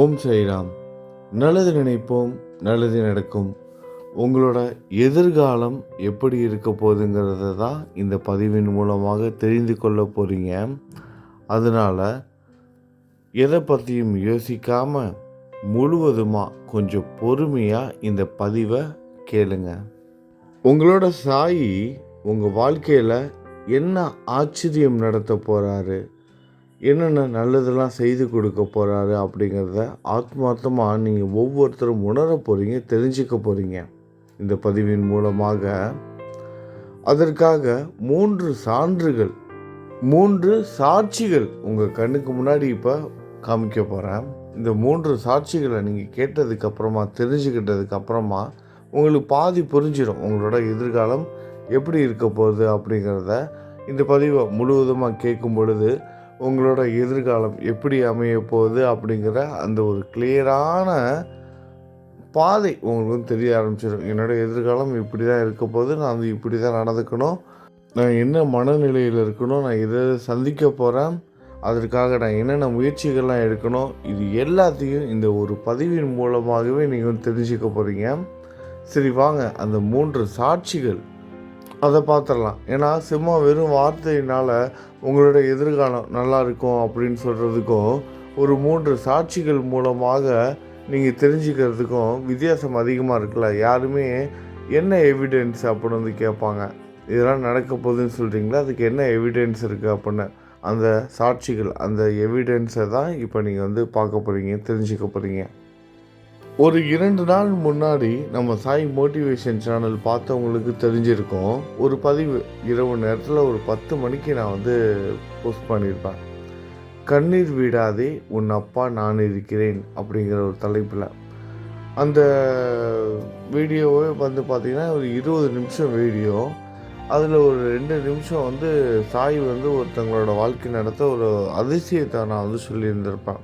ஓம் சாய்ராம் நல்லது நினைப்போம் நல்லது நடக்கும். உங்களோட எதிர்காலம் எப்படி இருக்க போகுதுங்கிறத தான் இந்த பதிவின் மூலமாக தெரிந்து கொள்ள போகிறீங்க அதனால் எதை பற்றியும் யோசிக்காமல் முழுவதுமாக கொஞ்சம் பொறுமையாக இந்த பதிவை கேளுங்க. உங்களோட சாயி உங்கள் வாழ்க்கையில் என்ன ஆச்சரியம் நடத்த போகிறாரு என்னென்ன நல்லதெல்லாம் செய்து கொடுக்க போகிறாரு அப்படிங்கிறத ஆத்மார்த்தமாக நீங்கள் ஒவ்வொருத்தரும் உணர போகிறீங்க தெரிஞ்சுக்க போகிறீங்க இந்த பதிவின் மூலமாக அதற்காக மூன்று சான்றுகள் மூன்று சாட்சிகள் உங்கள் கண்ணுக்கு முன்னாடி இப்போ காமிக்க போகிறேன் இந்த மூன்று சாட்சிகளை நீங்கள் கேட்டதுக்கப்புறமா தெரிஞ்சுக்கிட்டதுக்கப்புறமா உங்களுக்கு பாதி புரிஞ்சிடும் உங்களோட எதிர்காலம் எப்படி இருக்க போகுது அப்படிங்கிறத. இந்த பதிவை முழுவதுமாக கேட்கும் பொழுது உங்களோட எதிர்காலம் எப்படி அமைய போகுது அப்படிங்கிற அந்த ஒரு கிளியரான பாதை உங்களுக்கு தெரிய ஆரம்பிச்சிடும். என்னோடய எதிர்காலம் இப்படி தான் இருக்க போது நான் வந்து இப்படி தான் நடந்துக்கணும். நான் என்ன மனநிலையில் இருக்கணும்? நான் இதை சந்திக்க போகிறேன் அதற்காக நான் என்னென்ன முயற்சிகள்லாம் எடுக்கணும்? இது எல்லாத்தையும் இந்த ஒரு பதிவின் மூலமாகவே நீங்கள் வந்து தெரிஞ்சுக்க போகிறீங்க சரி வாங்க. அந்த மூன்று சாட்சிகள் அதை பார்த்துடலாம். ஏன்னா சும்மா வெறும் வார்த்தையினால் உங்களோட எதிர்காலம் நல்லா இருக்கும் அப்படின்னு சொல்கிறதுக்கும் ஒரு மூன்று சாட்சிகள் மூலமாக நீங்கள் தெரிஞ்சுக்கிறதுக்கும் வித்தியாசம் அதிகமாக இருக்குல்ல? யாருமே என்ன எவிடென்ஸ் அப்படின்னு வந்து கேட்பாங்க. இதெல்லாம் நடக்க போகுதுன்னு சொல்கிறீங்களா அதுக்கு என்ன எவிடென்ஸ் இருக்குது அப்படின்னு. அந்த சாட்சிகள் அந்த எவிடென்ஸை தான் இப்போ நீங்கள் வந்து பார்க்க போகிறீங்க தெரிஞ்சுக்க போகிறீங்க ஒரு இரண்டு நாள் முன்னாடி நம்ம சாய் மோட்டிவேஷன் சேனல் பார்த்தவங்களுக்கு தெரிஞ்சிருக்கோம். ஒரு பதிவு இரவு நேரத்தில் ஒரு பத்து மணிக்கு நான் வந்து போஸ்ட் பண்ணியிருப்பேன். கண்ணீர் விடாதே உன் அப்பா நான் இருக்கிறேன் அப்படிங்கிற ஒரு தலைப்பில். அந்த வீடியோவே வந்து பார்த்திங்கன்னா ஒரு இருபது நிமிஷம் வீடியோ. அதில் ஒரு ரெண்டு நிமிஷம் வந்து சாய் வந்து ஒருத்தங்களோட வாழ்க்கை நடத்த ஒரு அதிசயத்தை நான் வந்து சொல்லியிருந்திருப்பேன்.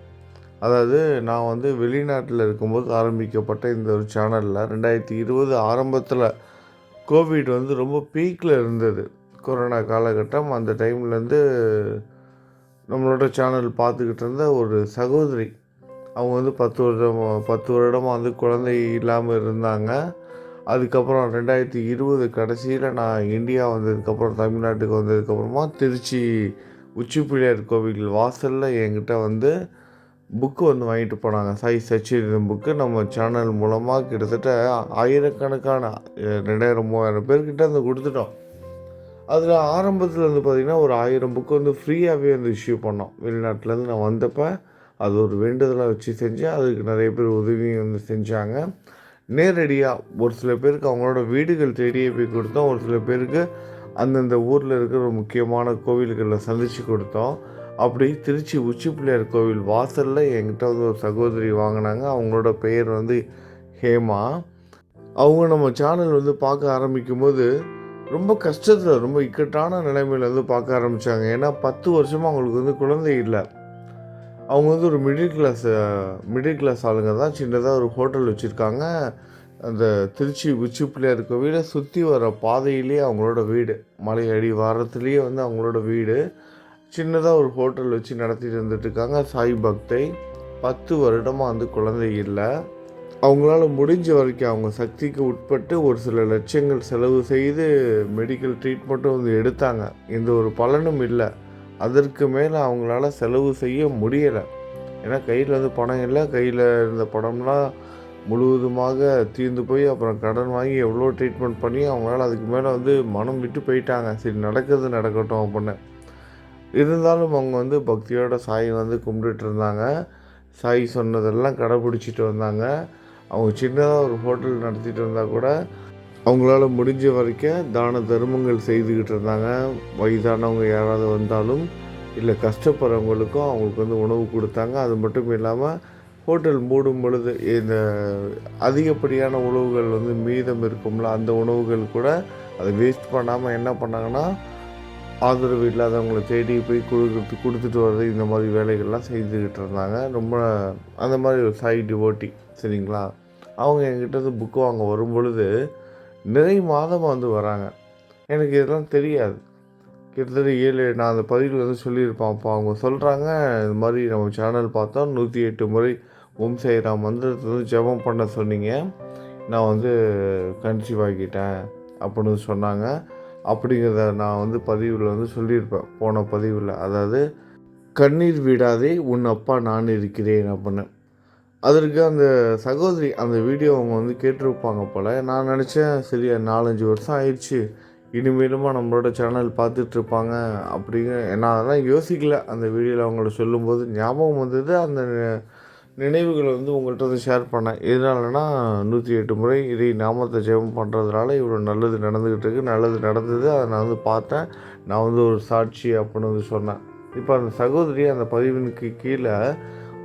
அதாவது நான் வந்து வெளிநாட்டில் இருக்கும்போது ஆரம்பிக்கப்பட்ட இந்த ஒரு சேனலில் ரெண்டாயிரத்தி இருபது ஆரம்பத்தில் கோவிட் வந்து ரொம்ப பீக்கில் இருந்தது. கொரோனா காலகட்டம் அந்த டைம்லேருந்து நம்மளோட சேனல் பார்த்துக்கிட்டு இருந்த ஒரு சகோதரி. அவங்க வந்து பத்து வருடம் பத்து வருடமாக வந்து குழந்தை இல்லாமல் இருந்தாங்க. அதுக்கப்புறம் ரெண்டாயிரத்தி இருபது கடைசியில் நான் இந்தியா வந்ததுக்கப்புறம் தமிழ்நாட்டுக்கு வந்ததுக்கப்புறமா திருச்சி உச்சி பிள்ளையார் கோவில் வாசலில் என்கிட்ட வந்து புக்கு வந்து வாங்கிட்டு போனாங்க. சாய் சச்சிதம் புக்கு நம்ம சேனல் மூலமாக கிட்டத்தட்ட ஆயிரக்கணக்கான ரெண்டாயிரம் மூவாயிரம் பேர்கிட்ட வந்து கொடுத்துட்டோம். அதில் ஆரம்பத்தில் வந்து பார்த்திங்கன்னா ஒரு ஆயிரம் புக்கு வந்து ஃப்ரீயாகவே வந்து இஷ்யூ பண்ணோம். வெளிநாட்டிலேருந்து நான் வந்தப்போ அது ஒரு வேண்டுதலாக வச்சு செஞ்சேன் அதுக்கு நிறைய பேர் உதவியும் வந்து செஞ்சாங்க. நேரடியாக ஒரு சில பேருக்கு அவங்களோட வீடுகள் தேடியே போய் கொடுத்தோம். ஒரு சில பேருக்கு அந்தந்த ஊரில் இருக்கிற ஒரு முக்கியமான கோவில்களில் சந்தித்து கொடுத்தோம். அப்படி திருச்சி உச்சி பிள்ளையார் கோவில் வாசலில் என்கிட்ட வந்து ஒரு சகோதரி வாங்கினாங்க. அவங்களோட பெயர் வந்து ஹேமா. அவங்க நம்ம சேனல் வந்து பார்க்க ஆரம்பிக்கும் போது ரொம்ப கஷ்டத்தில் ரொம்ப இக்கட்டான நிலைமையில் வந்து பார்க்க ஆரம்பித்தாங்க ஏன்னா பத்து வருஷமாக அவங்களுக்கு வந்து குழந்தை இல்லை. அவங்க வந்து ஒரு மிடில் கிளாஸ் மிடில் கிளாஸ் ஆளுங்க தான். சின்னதாக ஒரு ஹோட்டல் வச்சுருக்காங்க. அந்த திருச்சி உச்சி பிள்ளையார் கோவிலை சுற்றி வர பாதையிலேயே அவங்களோட வீடு. மலை அடி வாரத்துலேயே வந்து அவங்களோட வீடு. சின்னதாக ஒரு ஹோட்டல் வச்சு நடத்திட்டு இருந்துட்டு இருக்காங்க சாய் பக்தை பத்து வருடமாக வந்து குழந்தை இல்லை. அவங்களால முடிஞ்ச வரைக்கும் அவங்க சக்திக்கு உட்பட்டு ஒரு சில லட்சங்கள் செலவு செய்து மெடிக்கல் ட்ரீட்மெண்ட்டும் வந்து எடுத்தாங்க. எந்த ஒரு பலனும் இல்லை. அதற்கு மேலே அவங்களால செலவு செய்ய முடியலை. ஏன்னா கையில் வந்து பணம் இல்லை. கையில் இருந்த பணம்லாம் முழுவதுமாக தீர்ந்து போய் அப்புறம் கடன் வாங்கி எவ்வளோ ட்ரீட்மெண்ட் பண்ணி அவங்களால அதுக்கு மேலே வந்து மனம் விட்டு போயிட்டாங்க. சரி நடக்கிறது நடக்கட்டும் அப்படின்னு. இருந்தாலும் அவங்க வந்து பக்தியோட சாய் வந்து கும்பிட்டுட்டு இருந்தாங்க. சாய் சொன்னதெல்லாம் கடைப்பிடிச்சிட்டு வந்தாங்க. அவங்க சின்னதாக ஒரு ஹோட்டல் நடத்திட்டு இருந்தால் கூட அவங்களால முடிஞ்ச வரைக்கும் தான தர்மங்கள் செய்துக்கிட்டு இருந்தாங்க. வயதானவங்க யாராவது வந்தாலும் இல்லை கஷ்டப்படுறவங்களுக்கும் அவங்களுக்கு வந்து உணவு கொடுத்தாங்க. அது மட்டும் இல்லாமல் ஹோட்டல் மூடும் பொழுது இந்த அதிகப்படியான உணவுகள் வந்து மீதம் இருக்கும்ல அந்த உணவுகள் கூட அதை வேஸ்ட் பண்ணாமல் என்ன பண்ணாங்கன்னா ஆதரவு இல்லாதவங்களை தேடி போய் கொடுக்குறது கொடுத்துட்டு வர்றது இந்த மாதிரி வேலைகள்லாம் செய்துக்கிட்டு இருந்தாங்க. ரொம்ப அந்த மாதிரி ஒரு சாய் டிவோட்டி சரிங்களா? அவங்க என்கிட்ட புக்கு வாங்க வரும் பொழுது நிறை மாதமாக வந்து வராங்க. எனக்கு இதெல்லாம் தெரியாது. கிட்டத்தட்ட ஏழு நான் அந்த பதிவில் வந்து சொல்லியிருப்பேன். அப்போ அவங்க சொல்கிறாங்க இது மாதிரி நம்ம சேனல் பார்த்தோம் நூற்றி எட்டு முறை ஓம் சாய்ராம் மந்திரத்தை வந்து ஜெபம் பண்ண சொன்னீங்க. நான் வந்து கன்சீவ் ஆகிட்டேன். அப்படின்னு சொன்னாங்க. அப்படிங்கிறத நான் வந்து பதிவில் வந்து சொல்லியிருப்பேன். போன பதிவில். அதாவது கண்ணீர் விடாதே உன் அப்பா நான் இருக்கிறேன் அப்படின்னு. அதற்கு அந்த சகோதரி அந்த வீடியோ அவங்க வந்து கேட்டிருப்பாங்க போல் நான் நினச்சேன் சரியா நாலஞ்சு வருஷம் ஆயிடுச்சு. இனிமேலுமா நம்மளோட சேனல் பார்த்துட்ருப்பாங்க அப்படிங்க நான் அதெல்லாம் யோசிக்கல. அந்த வீடியோவில் அவங்கள சொல்லும்போது ஞாபகம் வந்தது அந்த நினைவுகளை வந்து உங்கள்கிட்ட வந்து ஷேர் பண்ணேன். எதனாலனா நூற்றி எட்டு முறை இதை நாமத்தை ஜெபம் பண்ணுறதுனால இவ்வளோ நல்லது நடந்துக்கிட்டு இருக்கு. நல்லது நடந்தது. அதை நான் வந்து பார்த்தேன். நான் வந்து ஒரு சாட்சி அப்படின்னு வந்து சொன்னேன். இப்போ அந்த சகோதரி அந்த பதிவினுக்கு கீழே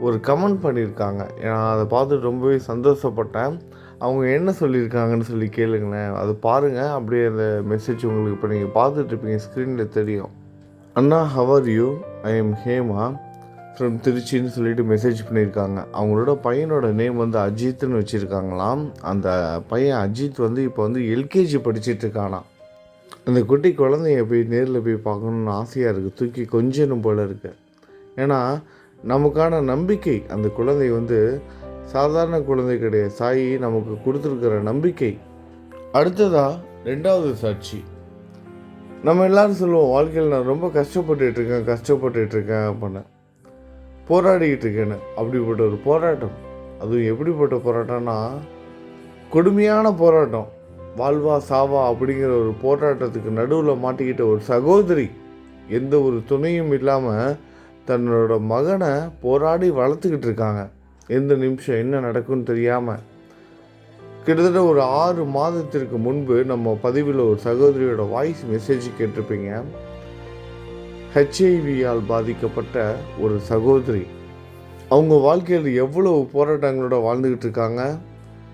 ஒரு கமெண்ட் பண்ணியிருக்காங்க. நான் அதை பார்த்துட்டு ரொம்பவே சந்தோஷப்பட்டேன். அவங்க என்ன சொல்லியிருக்காங்கன்னு சொல்லி கேளுங்களேன். அது பாருங்கள் அப்படியே அந்த மெசேஜ் உங்களுக்கு இப்போ நீங்கள் பார்த்துட்ருப்பீங்க ஸ்க்ரீனில் தெரியும். அண்ணா how are you I am Hema. From திருச்சின்னு சொல்லிட்டு மெசேஜ் பண்ணியிருக்காங்க. அவங்களோட பையனோட நேம் வந்து அஜித்னு வச்சுருக்காங்களாம். அந்த பையன் அஜித் வந்து இப்போ வந்து எல்கேஜி படிச்சிட்டு இருக்கானாம் அந்த குட்டி குழந்தைய போய் நேரில் போய் பார்க்கணுன்னு ஆசையாக இருக்குது தூக்கி கொஞ்சணும் போல் இருக்கு. ஏன்னா நமக்கான நம்பிக்கை அந்த குழந்தை வந்து சாதாரண குழந்தை கிடையாது. சாயி நமக்கு கொடுத்துருக்கிற நம்பிக்கை. அடுத்ததா ரெண்டாவது சாட்சி. நம்ம எல்லாரும் சொல்லுவோம் வாழ்க்கையில் நான் ரொம்ப கஷ்டப்பட்டுட்ருக்கேன் இருக்கேன் அப்படின்னு. போராடிக்கிட்டு இருக்கேன்னு அப்படிப்பட்ட ஒரு போராட்டம். அதுவும் எப்படிப்பட்ட போராட்டம்னா கொடுமையான போராட்டம். வாழ்வா சாவா அப்படிங்கிற ஒரு போராட்டத்துக்கு நடுவில் மாட்டிக்கிட்ட ஒரு சகோதரி எந்த ஒரு துணையும் இல்லாமல் தன்னோட மகனை போராடி வளர்த்துக்கிட்டு இருக்காங்க எந்த நிமிஷம் என்ன நடக்கும்னு தெரியாமல் கிட்டத்தட்ட ஒரு ஆறு மாதத்திற்கு முன்பு நம்ம பதிவில் ஒரு சகோதரியோட வாய்ஸ் மெசேஜ் கேட்டிருப்பீங்க. ஹெச்ஐவியால் பாதிக்கப்பட்ட ஒரு சகோதரி அவங்க வாழ்க்கையில் எவ்வளோ போராட்டங்களோட வாழ்ந்துக்கிட்டு இருக்காங்க?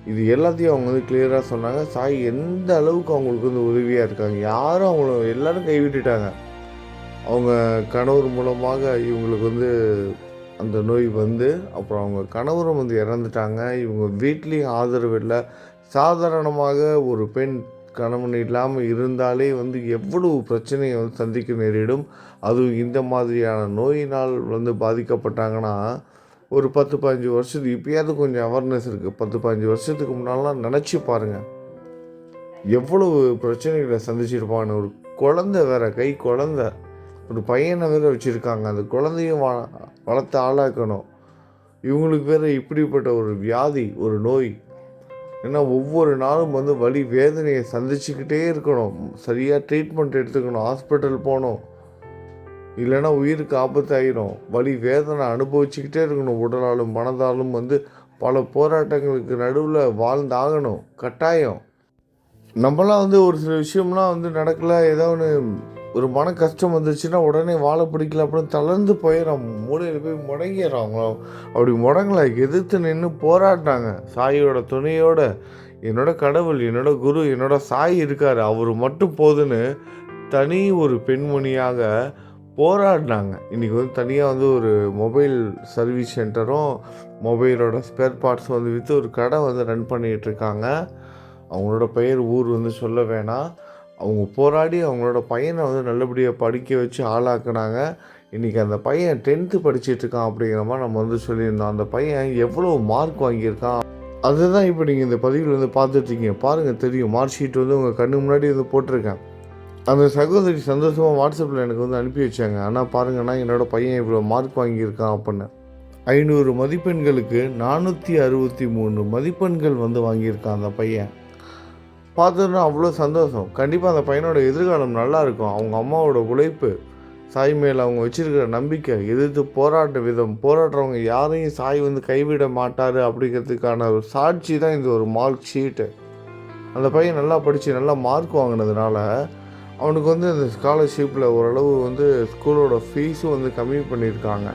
இது எல்லாத்தையும் அவங்க வந்து கிளியராக சொன்னாங்க. சாய் எந்த அளவுக்கு அவங்களுக்கு வந்து உதவியாக இருக்காங்க? யாரும் அவங்கள எல்லாரும் கைவிட்டுட்டாங்க. அவங்க கணவர் மூலமாக இவங்களுக்கு வந்து அந்த நோய் வந்து அப்புறம் அவங்க கணவரும் வந்து இறந்துட்டாங்க. இவங்க வீட்லேயும் ஆதரவு இல்லை. சாதாரணமாக ஒரு பெண் கணவன் இல்லாமல் இருந்தாலே வந்து எவ்வளவு பிரச்சனையை வந்து சந்திக்க நேரிடும். அதுவும் இந்த மாதிரியான நோயினால் வந்து பாதிக்கப்பட்டாங்கன்னா ஒரு பத்து பதினஞ்சு வருஷத்துக்கு இப்போயாவது கொஞ்சம் அவேர்னஸ் இருக்குது பத்து பதினஞ்சு வருஷத்துக்கு முன்னாலாம் நினச்சி பாருங்கள் எவ்வளவு பிரச்சனைகளை சந்திச்சிருப்பான்னு ஒரு குழந்தை வேற கை குழந்தை. ஒரு பையனை வேற வச்சுருக்காங்க. அந்த குழந்தையும் வ வளர்த்து ஆளாக்கணும். இவங்களுக்கு வேற இப்படிப்பட்ட ஒரு வியாதி ஒரு நோய் ஏன்னா ஒவ்வொரு நாளும் வந்து வலி வேதனையை சந்திச்சுக்கிட்டே இருக்கணும். சரியாக ட்ரீட்மெண்ட் எடுத்துக்கணும். ஹாஸ்பிட்டல் போகணும். இல்லைன்னா உயிருக்கு ஆபத்தாயிரும். வலி வேதனை அனுபவிச்சுக்கிட்டே இருக்கணும். உடலாலும் மனதாலும் வந்து பல போராட்டங்களுக்கு நடுவில் வாழ்ந்தாகணும். கட்டாயம். நம்மளாம் வந்து ஒரு சில விஷயம்லாம் வந்து நடக்கல. ஏதோ ஒன்று ஒரு மன கஷ்டம் வந்துச்சுன்னா உடனே வாழை பிடிக்கல அப்படின்னு தளர்ந்து போயிடும் மூலையில் போய் முடங்கிடுறாங்களோ? அவங்க அப்படி முடங்கலை. எதிர்த்து நின்று போராடினாங்க. சாயோட துணையோட என்னோட கடவுள் என்னோட குரு என்னோட சாய் இருக்கார். அவர் மட்டும் போதுன்னு தனி ஒரு பெண்மணியாக போராடினாங்க. இன்றைக்கி வந்து தனியாக வந்து ஒரு மொபைல் சர்வீஸ் சென்டரும் மொபைலோட ஸ்பேர் பார்ட்ஸ் வந்து விற்று ஒரு கடை வந்து ரன் பண்ணிகிட்ருக்காங்க அவங்களோட பெயர் ஊர் வந்து சொல்ல வேணாம். அவங்க போராடி அவங்களோட பையனை வந்து நல்லபடியாக படிக்க வச்சு ஆளாக்குனாங்க. இன்றைக்கி அந்த பையன் டென்த்து படிச்சிட்டு இருக்கான் அப்படிங்கிற மாதிரி நம்ம வந்து சொல்லியிருந்தோம். அந்த பையன் எவ்வளோ மார்க் வாங்கியிருக்கான்? அதுதான் இப்போ நீங்கள் இந்த பதிவில் வந்து பார்த்துட்ருக்கீங்க பாருங்கள் தெரியும். மார்க் ஷீட் வந்து உங்கள் கண்ணு முன்னாடி வந்து போட்டிருக்கேன். அந்த சகோதரி சந்தோஷமாக வாட்ஸ்அப்பில் எனக்கு வந்து அனுப்பி வச்சாங்க. ஆனால் பாருங்கன்னா என்னோட பையன் இவ்வளோ மார்க் வாங்கியிருக்கான் அப்படின்னு. ஐநூறு மதிப்பெண்களுக்கு நானூற்றி அறுபத்தி மூணு மதிப்பெண்கள் வந்து வாங்கியிருக்கான் அந்த பையன். பார்த்ததுன்னா அவ்வளோ சந்தோஷம். கண்டிப்பாக அந்த பையனோட எதிர்காலம் நல்லாயிருக்கும் அவங்க அம்மாவோட உழைப்பு சாய் மேல் அவங்க வச்சுருக்கிற நம்பிக்கை எதிர்த்து போராட்ட விதம் போராடுறவங்க யாரையும் சாய் வந்து கைவிட மாட்டார் அப்படிங்கிறதுக்கான ஒரு சாட்சி தான் இந்த ஒரு மார்க் ஷீட்டு அந்த பையன் நல்லா படித்து நல்லா மார்க் வாங்கினதுனால அவனுக்கு வந்து அந்த ஸ்காலர்ஷிப்பில் ஓரளவு வந்து ஸ்கூலோட ஃபீஸும் வந்து கம்மி பண்ணியிருக்காங்க.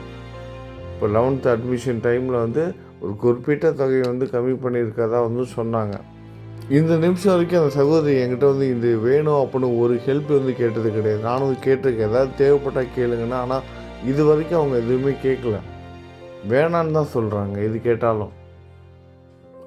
இப்போ லெவன்த்து அட்மிஷன் டைமில் வந்து ஒரு குறிப்பிட்ட தொகையை வந்து கம்மி பண்ணியிருக்கதா வந்து சொன்னாங்க. இந்த நிமிஷம் வரைக்கும் அந்த சகோதரி என்கிட்ட வந்து இது வேணும் அப்படின்னு ஒரு ஹெல்ப் வந்து கேட்டது கிடையாது. நானும் கேட்டிருக்கேன். ஏதாவது தேவைப்பட்டால் கேளுங்கன்னா. ஆனால் இது வரைக்கும் அவங்க எதுவுமே கேட்கல. வேணான்னு தான் சொல்கிறாங்க இது கேட்டாலும்.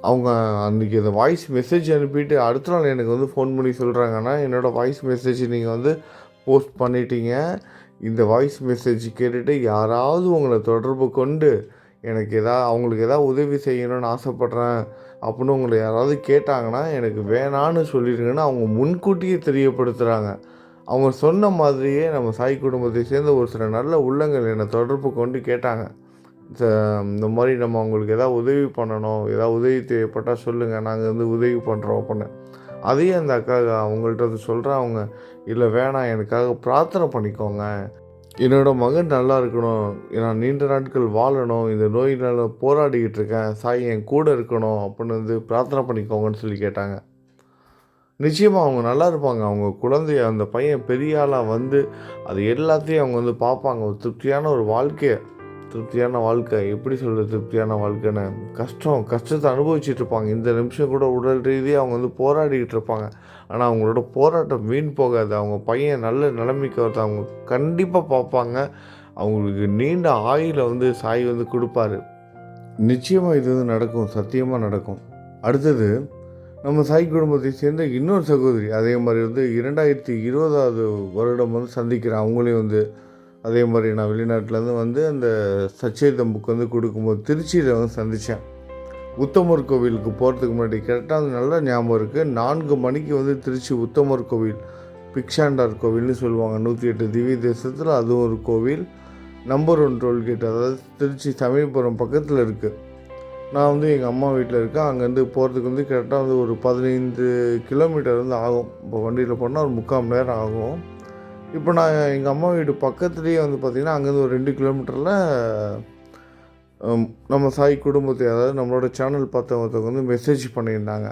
அவங்க அன்றைக்கி அந்த வாய்ஸ் மெசேஜ் அனுப்பிட்டு அடுத்த நாள் எனக்கு வந்து ஃபோன் பண்ணி சொல்கிறாங்கன்னா என்னோடய வாய்ஸ் மெசேஜ் நீங்கள் வந்து போஸ்ட் பண்ணிட்டீங்க. இந்த வாய்ஸ் மெசேஜ் கேட்டுட்டு யாராவது உங்களை தொடர்பு கொண்டு எனக்கு எதாவது அவங்களுக்கு எதாவது உதவி செய்யணும்னு ஆசைப்பட்றேன் அப்படின்னு உங்களை யாராவது கேட்டாங்கன்னா எனக்கு வேணான்னு சொல்லிடுங்கன்னு அவங்க முன்கூட்டியே தெரியப்படுத்துகிறாங்க அவங்க சொன்ன மாதிரியே நம்ம சாய் குடும்பத்தை சேர்ந்த ஒரு சில நல்ல உள்ளங்கள் என்னை தொடர்பு கொண்டு கேட்டாங்க. இந்த மாதிரி நம்ம அவங்களுக்கு எதாவது உதவி பண்ணணும் எதாவது உதவி தேவைப்பட்டால் சொல்லுங்கள் நாங்கள் வந்து உதவி பண்ணுறோம் அப்படின்னு. அதையும் அந்த அக்கா அவங்கள்ட்ட வந்து சொல்கிறேன் அவங்க இல்லை வேணாம் எனக்காக பிரார்த்தனை பண்ணிக்கோங்க. என்னோட மகன் நல்லா இருக்கணும். நான் நீண்ட நாட்கள் வாழணும். இந்த நோயினால் போராடிக்கிட்டு இருக்கேன். சாய் என் கூட இருக்கணும் அப்படின்னு வந்து பிரார்த்தனை பண்ணிக்கோங்கன்னு சொல்லி கேட்டாங்க. நிச்சயமாக அவங்க நல்லா இருப்பாங்க. அவங்க குழந்தைய அந்த பையன் பெரிய ஆளாக வந்து அது எல்லாத்தையும் அவங்க வந்து பார்ப்பாங்க. ஒரு திருப்தியான ஒரு வாழ்க்கையை. திருப்தியான வாழ்க்கை. எப்படி சொல்கிறது திருப்தியான வாழ்க்கைன்னு? கஷ்டம் கஷ்டத்தை அனுபவிச்சுட்டு இருப்பாங்க. இந்த நிமிஷம் கூட உடல் ரீதியாக அவங்க வந்து போராடிக்கிட்டு இருப்பாங்க. ஆனால் அவங்களோட போராட்டம் வீண் போகாது. அவங்க பையன் நல்ல நிலைமைக்கு வரது அவங்க கண்டிப்பாக பார்ப்பாங்க. அவங்களுக்கு நீண்ட ஆயில வந்து சாய் வந்து கொடுப்பாரு. நிச்சயமாக இது வந்து நடக்கும். சத்தியமாக நடக்கும். அடுத்தது நம்ம சாய் குடும்பத்தை சேர்ந்த இன்னொரு சகோதரி. அதே மாதிரி வந்து இரண்டாயிரத்தி இருபதாவது வருடம் வந்து சந்திக்கிறேன். அவங்களையும் வந்து அதே மாதிரி நான் வெளிநாட்டிலேருந்து வந்து அந்த சச்சேதம் புக் வந்து கொடுக்கும்போது திருச்சியில் வந்து சந்தித்தேன் உத்தமர் கோவிலுக்கு போகிறதுக்கு முன்னாடி கரெக்டாக அது நல்லா ஞாபகம் இருக்குது நான்கு மணிக்கு வந்து திருச்சி உத்தமர் கோவில் பிக்ஷாண்டார் கோவில்னு சொல்லுவாங்க. நூற்றி எட்டு திவ்ய தேசத்தில் அதுவும் ஒரு கோவில். நம்பர் ஒன் டோல்கேட் அதாவது திருச்சி சமயபுரம் பக்கத்தில் இருக்குது நான் வந்து எங்கள் அம்மா வீட்டில் இருக்கேன். அங்கேருந்து போகிறதுக்கு வந்து கரெக்டாக வந்து ஒரு பதினைந்து கிலோமீட்டர் வந்து ஆகும். இப்போ வண்டியில் போனால் ஒரு முக்கால் மணி நேரம் ஆகும். இப்போ நான் எங்கள் அம்மா வீடு பக்கத்துலேயே வந்து பார்த்திங்கன்னா அங்கேருந்து ஒரு ரெண்டு கிலோமீட்டரில் நம்ம சாய் குடும்பத்தை அதாவது நம்மளோட சேனல் பார்த்தவங்க வந்து மெசேஜ் பண்ணியிருந்தாங்க.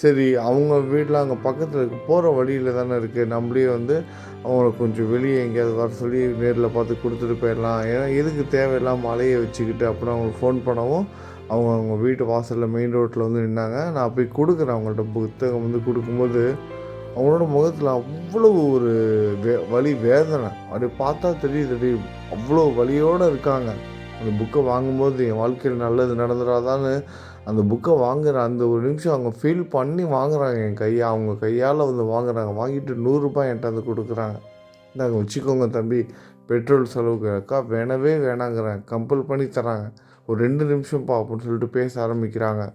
சரி அவங்க வீட்டில் அங்கே பக்கத்தில் இருக்க போகிற வழியில் தானே இருக்குது நம்மளே வந்து அவங்கள கொஞ்சம் வெளியே எங்கேயாவது வர சொல்லி நேரில் பார்த்து கொடுத்துட்டு போயிடலாம். ஏன்னா எதுக்கு தேவையில்லாமல் மழையை வச்சுக்கிட்டு அப்புறம் அவங்களுக்கு ஃபோன் பண்ணவும் அவங்க அவங்க வீட்டு வாசலில் மெயின் ரோட்டில் வந்து நின்னாங்க. நான் போய் கொடுக்குறேன் அவங்கள்ட்ட புத்தகம் வந்து கொடுக்கும்போது அவங்களோட முகத்தில் அவ்வளோ ஒரு வே வலி வேதனை. அப்படி பார்த்தா தெரியுது தெரியும் அவ்வளோ வலியோடு இருக்காங்க. அந்த புக்கை வாங்கும்போது என் வாழ்க்கையில் நல்லது நடந்துடாதான்னு அந்த புக்கை வாங்குற அந்த ஒரு நிமிஷம் அவங்க ஃபீல் பண்ணி வாங்குறாங்க. என் கையை அவங்க கையால் வந்து வாங்குறாங்க. வாங்கிட்டு நூறுரூபா என்கிட்ட வந்து கொடுக்குறாங்க. இந்தாங்க வச்சுக்கோங்க தம்பி. பெட்ரோல் செலவுக்கு அக்கா வேணவே வேணாங்கிறேன் கம்பல் பண்ணி தராங்க. ஒரு ரெண்டு நிமிஷம்ப்பா அப்படின்னு சொல்லிட்டு பேச ஆரம்பிக்கிறாங்க.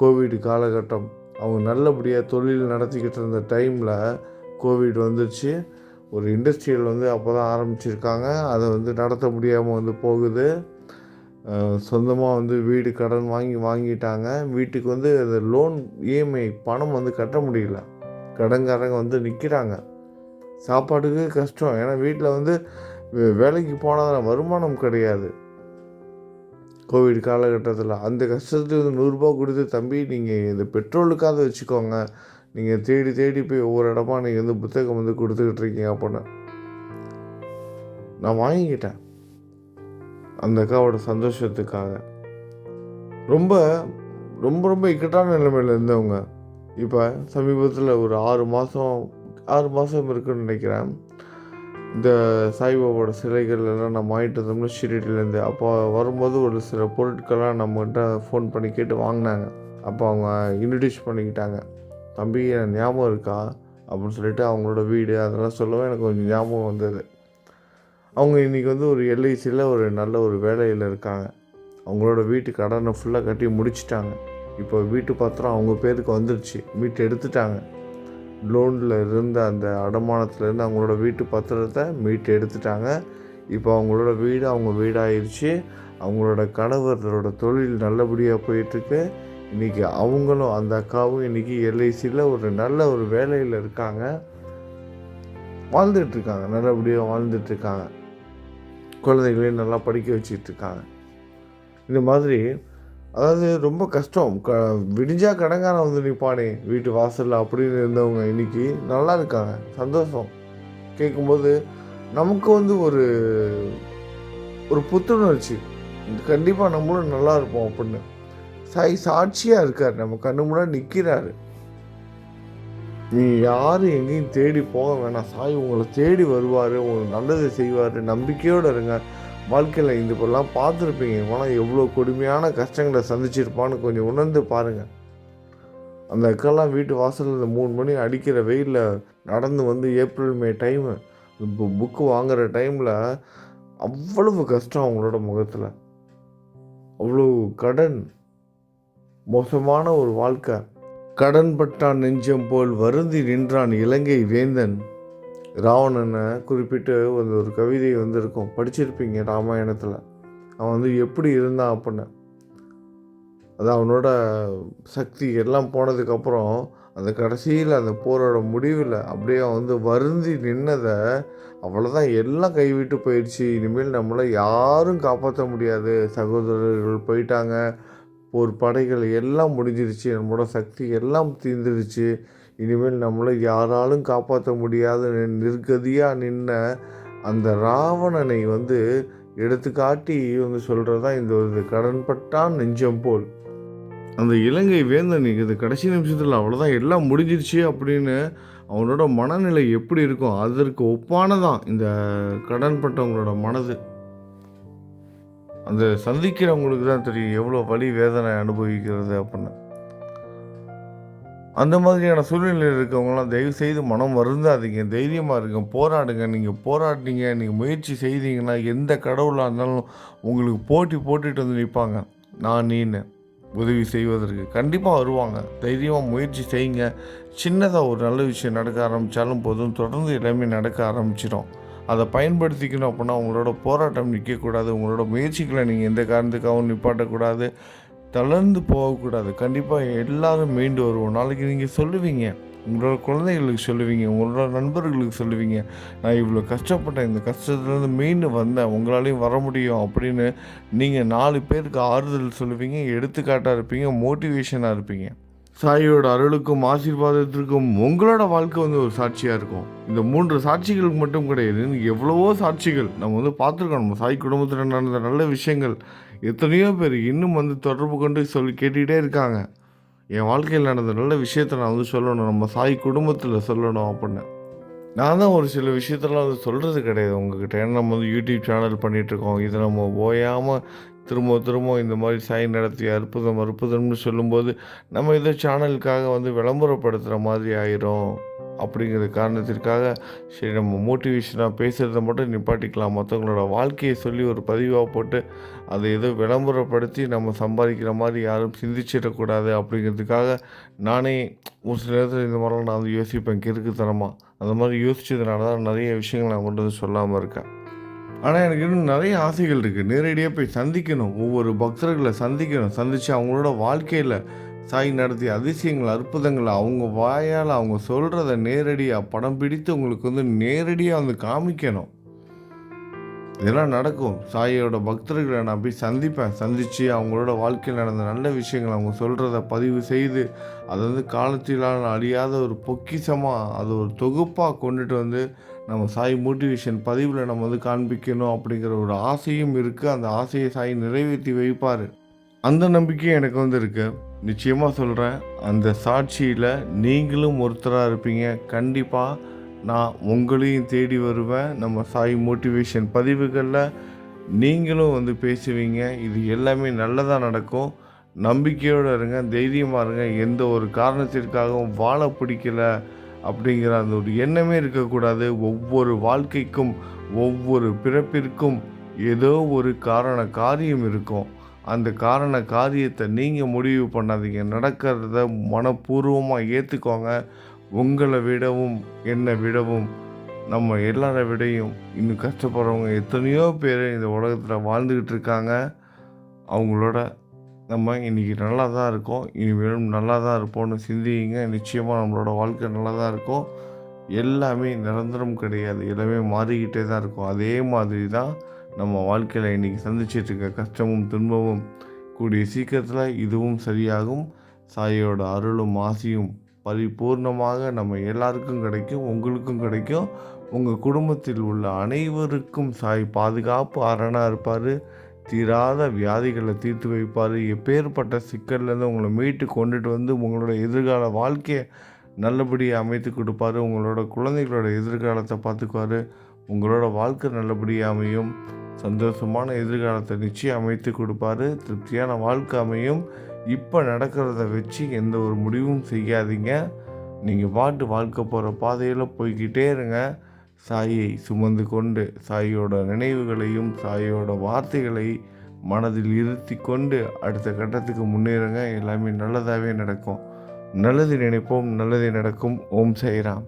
கோவிட் காலகட்டம். அவங்க நல்லபடியாக தொழில் நடத்திக்கிட்டு இருந்த டைமில் கோவிட் வந்துருச்சு ஒரு இண்டஸ்ட்ரியல் வந்து அப்போ தான் ஆரம்பிச்சிருக்காங்க. அதை வந்து நடத்த முடியாமல் வந்து போகுது. சொந்தமாக வந்து வீடு கடன் வாங்கி வாங்கிட்டாங்க. வீட்டுக்கு வந்து அந்த லோன் இஎம்ஐ பணம் வந்து கட்ட முடியல. கடன்காரங்க வந்து நிற்கிறாங்க சாப்பாட்டுக்கு கஷ்டம். ஏன்னா வீட்டில் வந்து வே- வேலைக்கு போனால் வருமானம் கிடையாது. கோவிட் காலகட்டத்தில் அந்த கஷ்டத்துக்கு நூறுரூபா கொடுத்து தம்பி நீங்கள் இந்த பெட்ரோலுக்காவது வச்சுக்கோங்க. நீங்கள் தேடி தேடி போய் ஒவ்வொரு இடமா நீங்கள் வந்து புத்தகம் வந்து கொடுத்துக்கிட்டு இருக்கீங்க அப்படின்னு. நான் வாங்கிக்கிட்டேன். அந்த அக்காவோட சந்தோஷத்துக்காக. ரொம்ப ரொம்ப ரொம்ப இக்கட்டான நிலைமையில் இருந்தவங்க. இப்போ சமீபத்தில் ஒரு ஆறு மாதம் ஆறு மாதம் இருக்குன்னு நினைக்கிறேன். இந்த சாய்பாபாவோட சிலைகள் எல்லாம் நம்ம வாங்கிட்டு வந்தோம்னா ஷீரடியிலேருந்து. அப்போ வரும்போது ஒரு சில பொருட்கள்லாம் நம்மகிட்ட ஃபோன் பண்ணி கேட்டு வாங்கினாங்க. அப்போ அவங்க இன்ட்ரடியூஸ் பண்ணிக்கிட்டாங்க. தம்பி எனக்கு ஞாபகம் இருக்கா? அப்படின்னு சொல்லிட்டு அவங்களோட வீடு அதெல்லாம் சொல்லவும் எனக்கு கொஞ்சம் ஞாபகம் வந்தது. அவங்க இன்றைக்கி வந்து ஒரு எல்ஐசியில் ஒரு நல்ல ஒரு வேலையில் இருக்காங்க. அவங்களோட வீட்டு கடனை ஃபுல்லாக கட்டி முடிச்சிட்டாங்க. இப்போ வீட்டு பத்திரம் அவங்க பேருக்கு வந்துருச்சு. வீட்டு எடுத்துட்டாங்க. லோனில் இருந்த அந்த அடமானத்துலேருந்து அவங்களோட வீட்டு பத்திரத்தை மீட்டு எடுத்துட்டாங்க. இப்போ அவங்களோட வீடு அவங்க வீடாயிருச்சு. அவங்களோட கணவரோட தொழில் நல்லபடியாக போயிட்டுருக்கு. இன்றைக்கி அவங்களும் அந்த அக்காவும் இன்றைக்கி எல்ஐசியில் ஒரு நல்ல ஒரு வேலையில் இருக்காங்க. வாழ்ந்துட்டுருக்காங்க. நல்லபடியாக வாழ்ந்துட்டுருக்காங்க. குழந்தைகளையும் நல்லா படிக்க வச்சுட்டு இருக்காங்க இந்த மாதிரி அதாவது ரொம்ப கஷ்டம். க விடிஞ்சா கடங்காரன் வந்து நிற்பானே வீட்டு வாசலில் அப்படின்னு இருந்தவங்க இன்னைக்கு நல்லா இருக்காங்க. சந்தோஷம். கேட்கும்போது நமக்கு வந்து ஒரு ஒரு புத்துணர்ச்சி. கண்டிப்பாக நம்மளும் நல்லா இருப்போம் அப்படின்னு. சாய் சாட்சியாக இருக்கார். நம்ம கண்ணு முன்னாடி நிற்கிறாரு நீ யாரும் எங்கேயும் தேடி போக வேணாம். சாய் உங்களை தேடி வருவார். உங்களுக்கு நல்லது செய்வார். நம்பிக்கையோடு இருங்க. வாழ்க்கையில் இந்த இப்பெல்லாம் பார்த்துருப்பீங்க. இவெல்லாம் எவ்வளோ கொடுமையான கஷ்டங்களை சந்திச்சிருப்பான்னு கொஞ்சம் உணர்ந்து பாருங்கள் அந்த அக்கெல்லாம் வீட்டு வாசலில் இந்த மூணு மணி அடிக்கிற வெயிலில் நடந்து வந்து ஏப்ரல் மே டைமு புக்கு வாங்குகிற டைமில் அவ்வளவு கஷ்டம் அவங்களோட முகத்தில். அவ்வளோ கடன் மோசமான ஒரு வாழ்க்கை. கடன்பட்டான் நெஞ்சம் போல் வருந்தி நின்றான் இலங்கை வேந்தன். ராவணனை குறிப்பிட்டு ஒரு ஒரு கவிதை வந்து இருக்கும் படிச்சிருப்பீங்க ராமாயணத்தில். அவன் வந்து எப்படி இருந்தான் அப்படின்னு. அது அவனோட சக்தி எல்லாம் போனதுக்கப்புறம் அந்த கடைசியில் அந்த போரோட முடிவில் அப்படியே அவன் வந்து வருந்தி நின்னதை அவ்வளோதான் எல்லாம் கைவிட்டு போயிடுச்சு. இனிமேல் நம்மளை யாரும் காப்பாற்ற முடியாது. சகோதரர்கள் போயிட்டாங்க. போர் படைகள் எல்லாம் முடிஞ்சிருச்சு. நம்மளோட சக்தி எல்லாம் தீர்ந்துருச்சு. இனிமேல் நம்மளை யாராலும் காப்பாற்ற முடியாத நிர்கதியாக நின்ன அந்த ராவணனை வந்து எடுத்துக்காட்டி வந்து சொல்கிறது தான் இந்த ஒரு கடன்பட்டான் நெஞ்சம் போல். அந்த இலங்கை வேந்தன் இது கடைசி நிமிஷத்தில் அவ்வளோதான் எல்லாம் முடிஞ்சிருச்சு அப்படின்னு அவனோட மனநிலை எப்படி இருக்கும் அதற்கு ஒப்பானதான் இந்த கடன்பட்டவங்களோட மனது. அந்த சந்திக்கிறவங்களுக்கு தான் தெரியும் எவ்வளோ வலி வேதனை அனுபவிக்கிறது அப்படின்னு. அந்த மாதிரியான சூழ்நிலையில் இருக்கவங்களாம் தயவு செய்து மனம் வருந்தாதீங்க. தைரியமாக இருங்க. போராடுங்க. நீங்கள் போராடினீங்க. நீங்கள் முயற்சி செய்தீங்கன்னா எந்த கடவுளாக இருந்தாலும் உங்களுக்கு போட்டி போட்டுட்டு வந்து நிற்பாங்க நான் நீன்னு உதவி செய்வதற்கு கண்டிப்பாக வருவாங்க. தைரியமாக முயற்சி செய்யுங்க. சின்னதாக ஒரு நல்ல விஷயம் நடக்க ஆரம்பித்தாலும் போதும். தொடர்ந்து எல்லாமே நடக்க ஆரம்பிச்சிடும் அதை பயன்படுத்திக்கணும் அப்படின்னா உங்களோட போராட்டம் நிற்கக்கூடாது. உங்களோட முயற்சிகளை நீங்கள் எந்த காரணத்துக்காகவும் நிப்பாட்டக்கூடாது. தளர்ந்து போகக்கூடாது. கண்டிப்பாக எல்லாரும் மீண்டு வருவோம். நாளைக்கு நீங்கள் சொல்லுவீங்க. உங்களோட குழந்தைகளுக்கு சொல்லுவீங்க. உங்களோட நண்பர்களுக்கு சொல்லுவீங்க. நான் இவ்வளோ கஷ்டப்பட்டேன். இந்த கஷ்டத்துலேருந்து மீண்டு வந்தேன். உங்களாலையும் வர முடியும் அப்படின்னு நீங்கள் நாலு பேருக்கு ஆறுதல் சொல்லுவீங்க எடுத்துக்காட்டாக இருப்பீங்க மோட்டிவேஷனாக இருப்பீங்க. சாயோட அருளுக்கும் ஆசீர்வாதத்திற்கும் உங்களோட வாழ்க்கை வந்து ஒரு சாட்சியாக இருக்கும். இந்த மூன்று சாட்சிகளுக்கு மட்டும் கிடையாது எவ்வளவோ சாட்சிகள் நம்ம வந்து பார்த்துருக்கோம். நம்ம சாய் குடும்பத்தில் நடந்த நல்ல விஷயங்கள் எத்தனையோ பேர் இன்னும் வந்து தொடர்பு கொண்டு சொல்லி கேட்டுக்கிட்டே இருக்காங்க. என் வாழ்க்கையில் நடந்த நல்ல விஷயத்த நான் வந்து சொல்லணும் நம்ம சாய் குடும்பத்தில் சொல்லணும் அப்படின்னு. நான் தான் ஒரு சில விஷயத்தெல்லாம் வந்து சொல்கிறது கிடையாது உங்ககிட்ட. ஏன்னா நம்ம வந்து யூடியூப் சேனல் பண்ணிகிட்ருக்கோம் இதை நம்ம ஓயாமல் திரும்ப திரும்ப இந்த மாதிரி சாய் நடத்திய அற்புதம் அற்புதம்னு சொல்லும்போது நம்ம இதை சேனலுக்காக வந்து விளம்பரப்படுத்துகிற மாதிரி ஆயிரும். அப்படிங்கிற காரணத்திற்காக சரி நம்ம மோட்டிவேஷனாக பேசுகிறத மட்டும் நிப்பாட்டிக்கலாம். மற்றவங்களோட வாழ்க்கையை சொல்லி ஒரு பதிவாக போட்டு அதை ஏதோ விளம்பரப்படுத்தி நம்ம சம்பாதிக்கிற மாதிரி யாரும் சிந்திச்சிடக்கூடாது அப்படிங்கிறதுக்காக நானே ஒரு சில நேரத்தில் இந்த மாதிரிலாம் நான் வந்து யோசிப்பேன் கிறுக்குத்தனமாக அந்த மாதிரி யோசித்ததுனால தான் நிறைய விஷயங்கள் நான் கொண்டு வந்து சொல்லாமல் இருக்கேன். ஆனால் எனக்கு இன்னும் நிறைய ஆசைகள் இருக்குது நேரடியாக போய் சந்திக்கணும். ஒவ்வொரு பக்தர்களை சந்திக்கணும். சந்தித்து அவங்களோட வாழ்க்கையில் சாய் நடத்திய அதிசயங்கள் அற்புதங்களை அவங்க வாயால் அவங்க சொல்கிறத நேரடியாக படம் பிடித்து உங்களுக்கு வந்து நேரடியாக வந்து காமிக்கணும். இதெல்லாம் நடக்கும். சாயோட பக்தர்களை நான் போய் சந்திப்பேன். சந்தித்து அவங்களோட வாழ்க்கையில் நடந்த நல்ல விஷயங்கள் அவங்க சொல்கிறத பதிவு செய்து அதை வந்து காலத்திலான அழியாத ஒரு பொக்கிஷமாக அது ஒரு தொகுப்பாக கொண்டுட்டு வந்து நம்ம சாய் மோட்டிவேஷன் பதிவில் நம்ம வந்து காண்பிக்கணும் அப்படிங்கிற ஒரு ஆசையும் இருக்குது அந்த ஆசையை சாய் நிறைவேற்றி வைப்பார். அந்த நம்பிக்கையும் எனக்கு வந்து இருக்குது நிச்சயமாக சொல்கிறேன் அந்த சாட்சியில் நீங்களும் ஒருத்தராக இருப்பீங்க. கண்டிப்பாக நான் உங்களையும் தேடி வருவேன். நம்ம சாய் மோட்டிவேஷன் பதிவுகளில் நீங்களும் வந்து பேசுவீங்க. இது எல்லாமே நல்லதாக நடக்கும். நம்பிக்கையோடு இருங்க தைரியமாக இருங்க. எந்த ஒரு காரணத்திற்காகவும் வாழ பிடிக்கல. அப்படிங்கிற அந்த ஒரு எண்ணமே இருக்கக்கூடாது. ஒவ்வொரு வாழ்க்கைக்கும் ஒவ்வொரு பிறப்பிற்கும் ஏதோ ஒரு காரண காரியம் இருக்கும். அந்த காரண காரியத்தை நீங்கள் முடிவு பண்ணாதீங்க. நடக்கிறத மனப்பூர்வமாக ஏற்றுக்கோங்க உங்களை விடவும் என்னை விடவும் நம்ம எல்லாரை விடையும். இன்னும் கஷ்டப்படுறவங்க எத்தனையோ பேர் இந்த உலகத்தில் வாழ்ந்துக்கிட்டு இருக்காங்க. அவங்களோட நம்ம இன்றைக்கி நல்லா தான் இருக்கோம். இனிமேலும் நல்லா தான் இருப்போம்னு சிந்திங்க. நிச்சயமாக நம்மளோட வாழ்க்கை நல்லா தான் இருக்கும். எல்லாமே நிரந்தரம் கிடையாது. எல்லாமே மாறிக்கிட்டே தான் இருக்கும். அதே மாதிரி தான் நம்ம வாழ்க்கையில் இன்றைக்கி சந்திச்சிட்டு இருக்க கஷ்டமும் துன்பமும் கூடிய சீக்கிரத்தில் இதுவும் சரியாகும். சாயோட அருளும் ஆசையும் பரிபூர்ணமாக நம்ம எல்லாருக்கும் கிடைக்கும். உங்களுக்கும் கிடைக்கும். உங்கள் குடும்பத்தில் உள்ள அனைவருக்கும் சாய் பாதுகாப்பு அரணாக இருப்பார். தீராத வியாதிகளை தீர்த்து வைப்பார். எப்பேற்பட்ட சிக்கல்லேருந்து உங்களை மீட்டு கொண்டுட்டு வந்து உங்களோட எதிர்கால வாழ்க்கையை நல்லபடியாக அமைத்து கொடுப்பாரு. உங்களோட குழந்தைகளோட எதிர்காலத்தை பார்த்துக்குவாரு. உங்களோட வாழ்க்கை நல்லபடியாக அமையும். சந்தோஷமான எதிர்காலத்தை நிச்சயம் அமைத்து கொடுப்பாரு. திருப்தியான வாழ்க்கை அமையும். இப்போ நடக்கிறத வச்சு எந்த ஒரு முடிவும் செய்யாதீங்க. நீங்கள் பாட்டு வாழ்க்கை போகிற பாதையில் போய்கிட்டே இருங்க. சாயை சுமந்து கொண்டு சாயோட நினைவுகளையும் சாயோட வார்த்தைகளை மனதில் இருத்தி கொண்டு அடுத்த கட்டத்துக்கு முன்னேறுங்க. எல்லாமே நல்லதாகவே நடக்கும். நல்லது நினைப்போம் நல்லது நடக்கும். ஓம் சாய்ராம்.